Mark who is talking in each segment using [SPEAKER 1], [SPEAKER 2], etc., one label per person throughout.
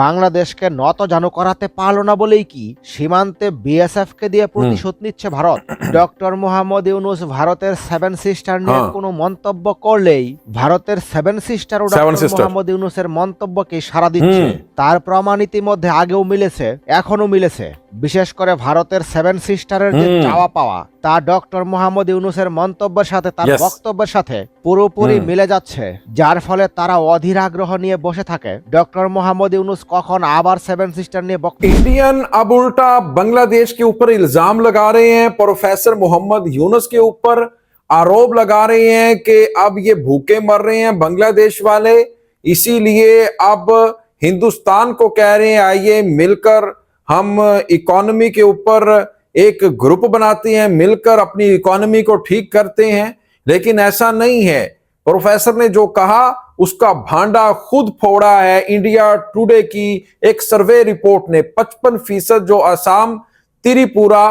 [SPEAKER 1] বাংলাদেশকে নত জানু করাতে পারল না বলেই কি সীমান্তে বিএসএফ কে দিয়ে প্রতিশোধ নিচ্ছে ভারত? ডক্টর মোহাম্মদ ইউনুস ভারতের সেভেন সিস্টার নিয়ে
[SPEAKER 2] হ্যাঁ।
[SPEAKER 1] কোনো মন্তব্য করলেই ভারতের সেভেন সিস্টার ও ডক্টর। মোহাম্মদ ইউনুসের মন্তব্যকে সাড়া দিচ্ছে। তার প্রমাণ ইতিমধ্যে আগেও মিলেছে এখনও মিলেছে। বিশেষ করে ভারতের সেভেন সিস্টারের যে। চাওয়া পাওয়া তা ডক্টর মোহাম্মদ ইউনুসের মন্তব্যের সাথে তার বক্তব্যের সাথে পুরোপুরি
[SPEAKER 2] হুম।
[SPEAKER 1] মিলে যাচ্ছে যার ফলে তারা অধীর আগ্রহ নিয়ে বসে থাকে ডক্টর মোহাম্মদ ইউনুস কখন আবার সেভেন সিস্টার নিয়ে বক্তব্য
[SPEAKER 2] इंडियन अब उल्टा बांग्लादेश के ऊपर इल्जाम लगा रहे हैं प्रोफेसर मोहम्मद यूनुस के ऊपर आरोप लगा रहे हैं कि अब ये भूखे मर रहे हैं बांग्लादेश वाले इसीलिए अब हिंदुस्तान को कह रहे हैं आइए मिलकर हम इकोनॉमी के ऊपर एक ग्रुप बनाते हैं मिलकर अपनी इकोनॉमी को ठीक करते हैं लेकिन ऐसा नहीं है। प्रोफेसर ने जो कहा, उसका भांडा खुद फोड़ा है। इंडिया टुडे की एक सर्वे रिपोर्ट ने 55 फ़ीसद जो असम त्रिपुरा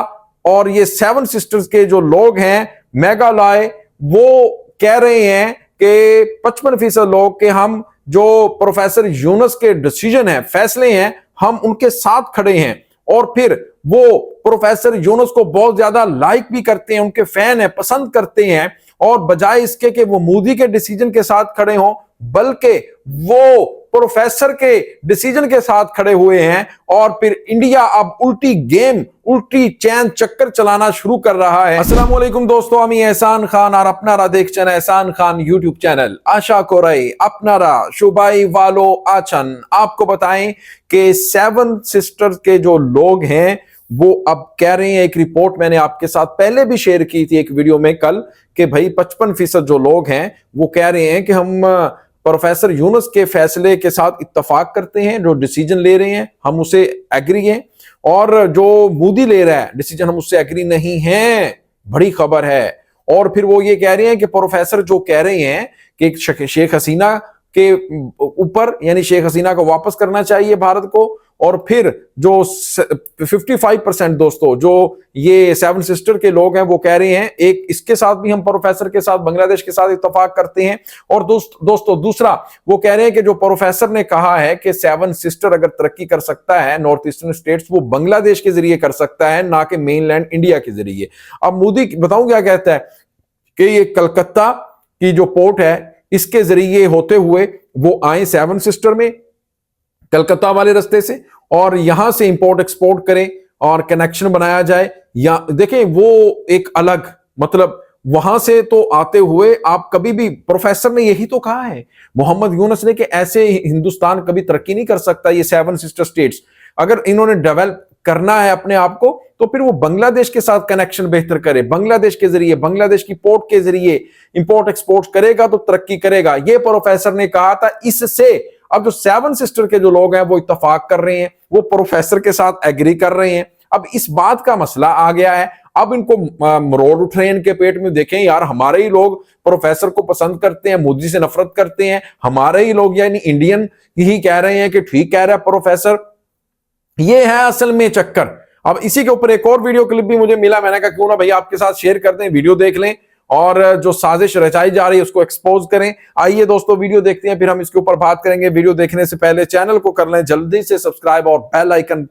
[SPEAKER 2] और ये सेवन सिस्टर्स के जो लोग हैं, मेघालय, वो कह रहे हैं कि 55 फ़ीसद लोग के हम जो प्रोफेसर यूनस के डिसीज़न है, फैसले हैं, हम उनके साथ खड़े हैं। और फिर वो प्रोफेसर यूनस को बहुत ज़्यादा लाइक भी करते हैं, उनके फ़ैन है, पसंद करते हैं। और बजाय इसके कि वो मोदी के डिसीज़न के साथ खड़े हों, बल्कि वो प्रोफेसर के डिसीज़न के साथ खड़े हुए हैं और फिर इंडिया अब उल्टी गेम उल्टी चैन चक्कर चलाना शुरू कर रहा है। अस्सलाम वालेकुम दोस्तों अमी एहसान खान और अपना रा देख channel Ehsan Khan YouTube channel आशा कोरई अपना रा शुबाई वालो आचन। आपको बताएँ कि सेवन सिस्टर्स के जो लोग हैं वो अब कह रहे हैं, एक रिपोर्ट मैंने आपके साथ पहले भी शेयर की थी एक वीडियो में कल, कि भाई पचपन फ़ीसद जो लोग हैं, वो कह रहे हैं कि हम प्रोफेसर यूनुस के फैसले के साथ इत्तफाक करते हैं, जो डिसीज़न ले रहे हैं, हम उसे एग्री हैं, और जो मोदी ले रहा है डिसीज़न हम उससे एग्री नहीं हैं, बड़ी खबर है। और फिर वो ये कह रहे हैं कि प्रोफेसर जो कह रहे हैं, कि शेख हसीना के ऊपर, यानी शेख हसीना को वापस करना चाहिए भारत को, और फिर जो 55 परसेंट दोस्तों, जो ये सेवन सिस्टर के लोग हैं, वो कह रहे हैं, एक इसके साथ भी हम प्रोफेसर के साथ, बांग्लादेश के साथ इतफाक करते हैं। और दोस्त, दोस्तों, दूसरा, वो कह रहे हैं कि जो प्रोफेसर ने कहा है कि सेवन सिस्टर अगर तरक्की कर सकता है नॉर्थ ईस्टर्न स्टेट्स वो बांग्लादेश के ज़रिए कर सकता है, ना कि मेनलैंड इंडिया के ज़रिए। अब मोदी बताऊँ क्या कहता है कि ये कलकत्ता की जो पोर्ट है इसके ज़रिए होते हुए वो आए सेवन सिस्टर में, कलकत्ता वाले रास्ते से, और यहाँ से इंपोर्ट एक्सपोर्ट करें और कनेक्शन बनाया जाए। या, देखें, वो एक अलग मतलब वहाँ से तो आते हुए आप कभी भी प्रोफेसर ने यही तो कहा है, मोहम्मद यूनस ने कि ऐसे हिंदुस्तान कभी तरक्की नहीं कर सकता ये सेवन सिस्टर स्टेट्स अगर इन्होंने डेवलप करना है अपने आप को तो फिर वो बांग्लादेश के साथ कनेक्शन बेहतर करे। बांग्लादेश के ज़रिए, बांग्लादेश की पोर्ट के ज़रिए इंपोर्ट एक्सपोर्ट करेगा तो तरक्की करेगा। ये प्रोफेसर ने कहा था, इससे अब जो सेवन सिस्टर के जो लोग हैं, वो इतफाक कर रहे हैं, वो प्रोफेसर के साथ एग्री कर रहे हैं। अब इस बात का मसला आ गया है। अब इनको मरोड़ उठ रहे हैं इनके पेट में। देखें यार, हमारे ही लोग प्रोफेसर को पसंद करते हैं, मोदी से नफरत करते हैं। हमारे ही लोग, यानी इंडियन ही कह रहे हैं कि ठीक कह रहा है प्रोफेसर ये है असल में चक्कर। अब इसी के ऊपर एक और वीडियो क्लिप भी मुझे मिला। मैंने कहा, क्यों ना भैया आपके साथ शेयर कर दें, वीडियो देख लें और जो साजिश रचाई जा रही है उसको एक्सपोज करें। आइए दोस्तों, वीडियो देखते हैं, फिर हम इसके ऊपर बात करेंगे। वीडियो देखने से पहले चैनल को कर लें, जल्दी से सब्सक्राइब और बेल आइकन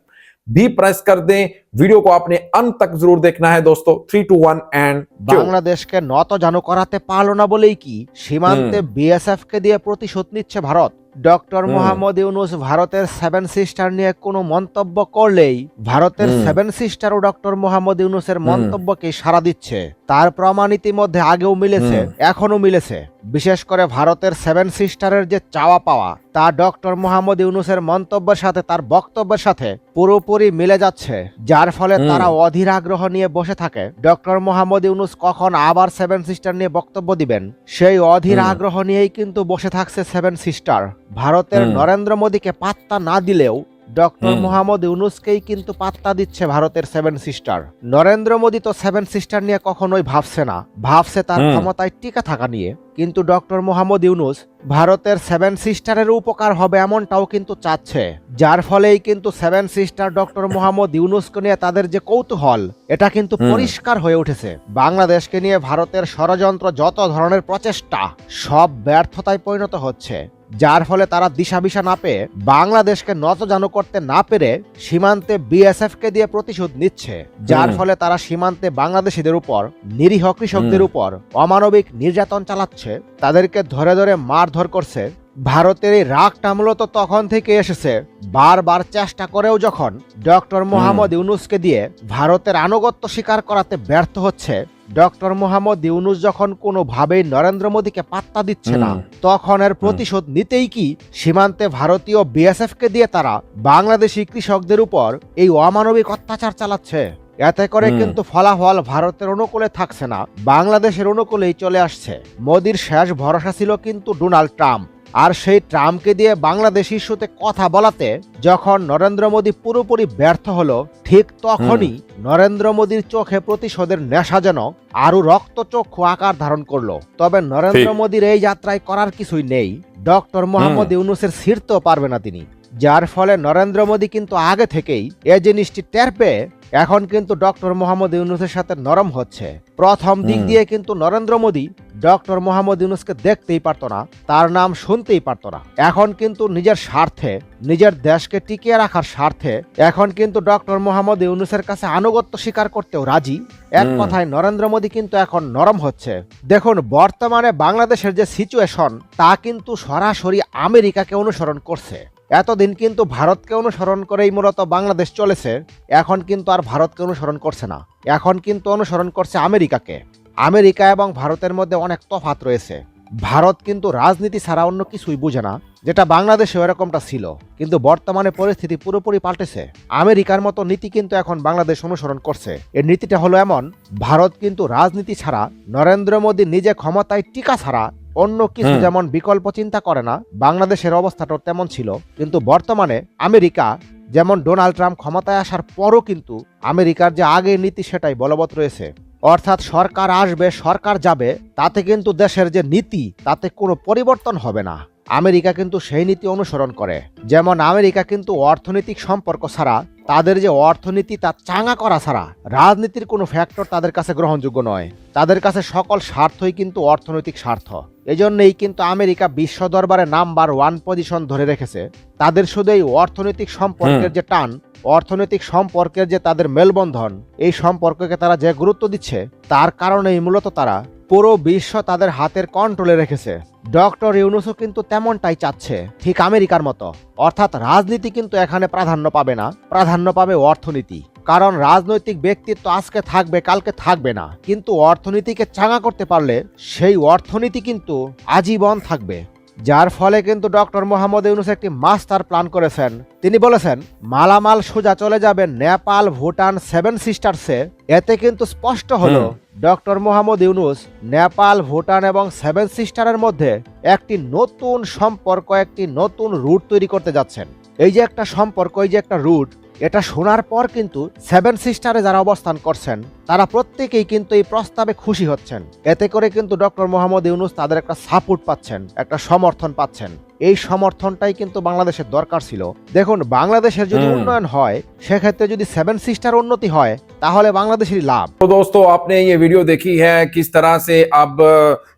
[SPEAKER 2] भी प्रेस कर दें। वीडियो को आपने अंत तक जरूर देखना है दोस्तों थ्री टू वन एंड
[SPEAKER 1] বাংলাদেশকে নত জানু করাতে পারলো না বলেই কি সীমান্তে বিএসএফ কে দিয়ে প্রতিশোধ নিচ্ছে ভারত ডক্টর
[SPEAKER 2] হুম।
[SPEAKER 1] মোহাম্মদ ইউনুস ভারতের সেভেন সিস্টার নিয়ে কোনো মন্তব্য করলেই ভারতের
[SPEAKER 2] হুম।
[SPEAKER 1] সেভেন সিস্টার ও ডক্টর মোহাম্মদ ইউনুসের
[SPEAKER 2] হুম।
[SPEAKER 1] মন্তব্যকে সাড়া দিচ্ছে তার প্রমাণ ইতিমধ্যে আগেও মিলেছে
[SPEAKER 2] হুম।
[SPEAKER 1] এখনো মিলেছে বিশেষ করে ভারতের সেভেন সিস্টারের যে চাওয়া পাওয়া তা ডক্টর মোহাম্মদ ইউনুসের মন্তব্যের সাথে তার বক্তব্যের সাথে পুরোপুরি মিলে যাচ্ছে যার ফলে তারা অধীর আগ্রহ নিয়ে বসে থাকে। ডক্টর মোহাম্মদ ইউনুস কখন আবার সেভেন সিস্টার নিয়ে বক্তব্য দিবেন? সেই অধীর আগ্রহ নিয়েই কিন্তু বসে থাকছে সেভেন সিস্টার। ভারতের নরেন্দ্র মোদীকে পাত্তা না দিলেও ডক্টর মোহাম্মদ ইউনুসকেই কিন্তু পাত্তা দিচ্ছে ভারতের সেভেন সিস্টার। নরেন্দ্র মোদী তো সেভেন সিস্টার নিয়ে কখনোই ভাবছে না। ভাবছে তার ক্ষমতায় টিকে থাকা নিয়ে। কিন্তু ডক্টর মোহাম্মদ ইউনুস ভারতের সেভেন সিস্টারের উপকার হবে এমনটাও কিন্তু চাচ্ছে। যার ফলেই কিন্তু সেভেন সিস্টার ডক্টর মোহাম্মদ ইউনুসকে নিয়ে তাদের যে কৌতূহল এটা কিন্তু পরিষ্কার হয়ে উঠেছে। বাংলাদেশকে নিয়ে ভারতের ষড়যন্ত্র যত ধরনের প্রচেষ্টা সব ব্যর্থতায় পরিণত হচ্ছে। যার ফলে তারা দিশা বিশা না পেয়ে বাংলাদেশকে নতজানু করতে না পেরে সীমান্তে বিএসএফ কে দিয়ে প্রতিশোধ নিচ্ছে। যার ফলে তারা সীমান্তে বাংলাদেশিদের উপর নিরীহ কৃষকদের উপর অমানবিক নির্যাতন চালাচ্ছে। তাদেরকে ধরে ধরে মারধর করছে। ভারতের এই রাগটা মূলত তখন থেকে এসেছে। বারবার চেষ্টা করেও যখন ডক্টর মোহাম্মদ ইউনুসকে দিয়ে ভারতের আনুগত্য স্বীকার করাতে ব্যর্থ হচ্ছে ডক্টর মোহাম্মদ ইউনুস যখন কোনোভাবেই নরেন্দ্র মোদীকে পাত্তা দিচ্ছে না তখন এর প্রতিশোধ নিতেই কি সীমান্তে ভারতীয় বিএসএফ কে দিয়ে তারা বাংলাদেশি কৃষকদের উপর এই অমানবিক অত্যাচার চালাচ্ছে? এতে করে কিন্তু ফলাফল ভারতের অনুকূলে থাকছে না বাংলাদেশের অনুকূলেই চলে আসছে। মোদির শেষ ভরসা ছিল কিন্তু ডোনাল্ড ট্রাম্প। আর সেই ট্রাম্পকে দিয়ে বাংলাদেশ ইস্যুতে কথা বলাতে যখন নরেন্দ্র মোদী পুরোপুরি ব্যর্থ হলো ঠিক তখনই নরেন্দ্র মোদীর চোখে প্রতিশোধের নেশা যেন আরও রক্তচক্ষু আকার ধারণ করল। তবে নরেন্দ্র মোদীর এই যাত্রায় করার কিছুই নেই। ডক্টর মোহাম্মদ ইউনুসের ছিঁড়তেও পারবে না তিনি। যার ফলে নরেন্দ্র মোদী কিন্তু আগে থেকেই এ জিনিসটি টের পেয়ে এখন কিন্তু ডক্টর মোহাম্মদ ইউনুসের সাথে নরম হচ্ছে। প্রথম দিক দিয়ে কিন্তু নরেন্দ্র মোদী ডক্টর মোহাম্মদ ইউনুসকে দেখতেই পারতো না তার নাম শুনতেই পারতো না। এখন কিন্তু নিজের স্বার্থে নিজের দেশকে টিকিয়ে রাখার স্বার্থে এখন কিন্তু ডক্টর মোহাম্মদ ইউনুসের কাছে আনুগত্য স্বীকার করতেও রাজি। এক কথায় নরেন্দ্র মোদী কিন্তু এখন নরম হচ্ছে। দেখুন বর্তমানে বাংলাদেশের যে সিচুয়েশন তা কিন্তু সরাসরি আমেরিকাকে অনুসরণ করছে। এতদিন কিন্তু ভারতকে অনুসরণ করেই মূলত বাংলাদেশ চলেছে এখন কিন্তু আর ভারতকে অনুসরণ করছে না। এখন কিন্তু অনুসরণ করছে আমেরিকাকে। আমেরিকা এবং ভারতের মধ্যে অনেক তফাত রয়েছে। ভারত কিন্তু রাজনীতি ছাড়া অন্য কিছুই বুঝে না যেটা বাংলাদেশেও এরকমটা ছিল। কিন্তু বর্তমানে পরিস্থিতি পুরোপুরি পাল্টেছে। আমেরিকার মতো নীতি কিন্তু এখন বাংলাদেশ অনুসরণ করছে। এর নীতিটা হলো এমন ভারত কিন্তু রাজনীতি ছাড়া নরেন্দ্র মোদী নিজে ক্ষমতায় টিকা ছাড়া অন্য কিছু যেমন বিকল্প চিন্তা করে না। বাংলাদেশের অবস্থাটাও তেমন ছিল। কিন্তু বর্তমানে আমেরিকা যেমন ডোনাল্ড ট্রাম্প ক্ষমতায় আসার পরও কিন্তু আমেরিকার যে আগের নীতি সেটাই বলবৎ রয়েছে। অর্থাৎ সরকার আসবে সরকার যাবে তাতে কিন্তু দেশের যে নীতি তাতে কোনো পরিবর্তন হবে না। আমেরিকা কিন্তু সেই নীতি অনুসরণ করে। যেমন আমেরিকা কিন্তু অর্থনৈতিক সম্পর্ক ছাড়া তাদের যে অর্থনীতি তা চাঙা করা ছাড়া রাজনীতির কোনো ফ্যাক্টর তাদের কাছে গ্রহণযোগ্য নয়। তাদের কাছে সকল স্বার্থই কিন্তু অর্থনৈতিক স্বার্থ। এজন্যই কিন্তু আমেরিকা বিশ্ব দরবারে নাম্বার ওয়ান পজিশন ধরে রেখেছে। তাদের শুধু এই অর্থনৈতিক সম্পর্কের যে টান অর্থনৈতিক সম্পর্কের যে তাদের মেলবন্ধন, এই সম্পর্ককে তারা যে গুরুত্ব দিচ্ছে, তার কারণেই মূলত তারা পুরো বিশ্ব তাদের হাতের কন্ট্রোলে রেখেছে। ডক্টর ইউনুসও কিন্তু তেমনটাই চাচ্ছে, ঠিক আমেরিকার মতো। অর্থাৎ রাজনীতি কিন্তু এখানে প্রাধান্য পাবে না, প্রাধান্য পাবে অর্থনীতি। কারণ রাজনৈতিক ব্যক্তিত্ব আজকে থাকবে, কালকে থাকবে না। কিন্তু অর্থনীতিকে চাঙা করতে পারলে সেই অর্থনীতি কিন্তু আজীবন থাকবে। যার ফলে কিন্তু ডক্টর মোহাম্মদ ইউনুস একটি মাস্টার প্ল্যান করেছেন। তিনি বলেছেন মালামাল সোজা চলে যাবে নেপাল ভুটান সেভেন সিস্টার্সে। এতে কিন্তু স্পষ্ট হলো ডক্টর মোহাম্মদ ইউনুস নেপাল ভুটান এবং সেভেন সিস্টারের মধ্যে একটি নতুন সম্পর্ক একটি নতুন রুট তৈরি করতে যাচ্ছেন। এই যে একটা সম্পর্ক এই যে একটা রুট এটা শোনার পর কিন্তু সেভেন সিস্টারে যারা অবস্থান করছেন তারা প্রত্যেকেই কিন্তু এই প্রস্তাবে খুশি হচ্ছেন এতে করে কিন্তু ডক্টর মোহাম্মদ ইউনুস তাদের একটা সাপোর্ট পাচ্ছেন একটা সমর্থন পাচ্ছেন এই সমর্থনটাই কিন্তু বাংলাদেশের দরকার ছিল দেখুন বাংলাদেশের যদি
[SPEAKER 2] হুম।
[SPEAKER 1] উন্নয়ন হয় সেক্ষেত্রে যদি সেভেন সিস্টার উন্নতি হয় তাহলে বাংলাদেশেরই লাভ
[SPEAKER 2] तो दोस्तों आपने ये वीडियो देखी है किस तरह से अब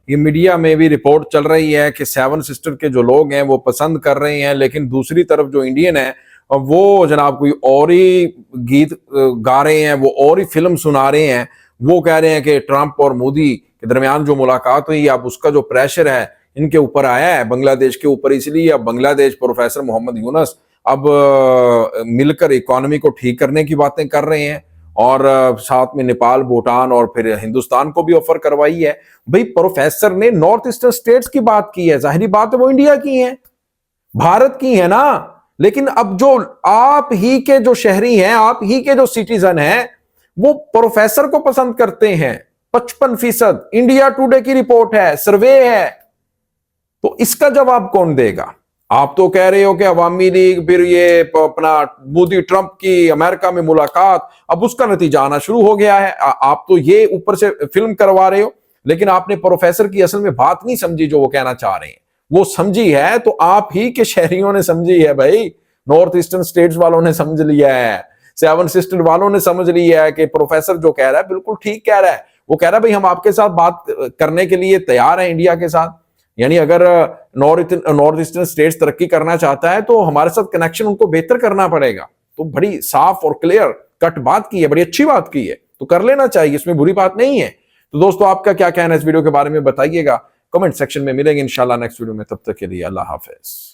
[SPEAKER 2] ये मीडिया में भी रिपोर्ट चल रही है कि सेवन सिस्टर के जो लोग हैं वो पसंद कर रहे हैं लेकिन दूसरी तरफ जो इंडियन है वो जनाब कोई और ही गीत गा रहे हैं, वो और ही फ़िल्म सुना रहे हैं, वो कह रहे हैं कि ट्रंप और मोदी के दरमियान जो मुलाकात हुई, अब उसका जो प्रेशर है, इनके ऊपर आया है, बांग्लादेश के ऊपर इसलिए अब बांग्लादेश प्रोफेसर मोहम्मद यूनस अब मिलकर इकोनॉमी को ठीक करने की बातें कर रहे हैं और साथ में नेपाल, भूटान और फिर हिंदुस्तान को भी ऑफ़र करवाई है। भाई प्रोफेसर ने नॉर्थ ईस्टर्न स्टेट्स की बात की है, ज़ाहिर बात है वो इंडिया की है, भारत की है ना। लेकिन अब जो आप ही के जो शहरी हैं, आप ही के जो सिटीजन हैं, वो प्रोफेसर को पसंद करते हैं। पचपन फ़ीसद। इंडिया टुडे की रिपोर्ट है सर्वे है। तो इसका जवाब कौन देगा? आप तो कह रहे हो कि अवामी लीग, फिर ये अपना मोदी ट्रंप की अमेरिका में मुलाकात, अब उसका नतीजा आना शुरू हो गया है। आ- आप तो ये ऊपर से फ़िल्म करवा रहे हो, लेकिन आपने प्रोफेसर की असल में बात नहीं समझी जो वो कहना चाह रहे हैं। वो समझी है तो आप ही के शहरियों ने समझी है भाई। नॉर्थ ईस्टर्न स्टेट्स वालों ने समझ लिया है। सेवन सिस्टर वालों ने समझ लिया है कि प्रोफेसर जो कह रहा है, बिल्कुल ठीक कह रहा है। वो कह रहा है, भाई, हम आपके साथ बात करने के लिए तैयार है इंडिया के साथ। यानी अगर नॉर्थ नॉर्थ ईस्टर्न स्टेट्स तरक्की करना चाहता है तो हमारे साथ कनेक्शन उनको बेहतर करना पड़ेगा। तो बड़ी साफ़ और क्लियर कट बात की है, बड़ी अच्छी बात की है। तो कर लेना चाहिए, इसमें बुरी बात नहीं है। तो दोस्तों, आपका क्या कहना है इस वीडियो के बारे में बताइएगा। कमेंट सेक्शन में मिलेंगे इंशाल्लाह नेक्स्ट वीडियो में। तब तक के लिए अल्लाह हाफिज़।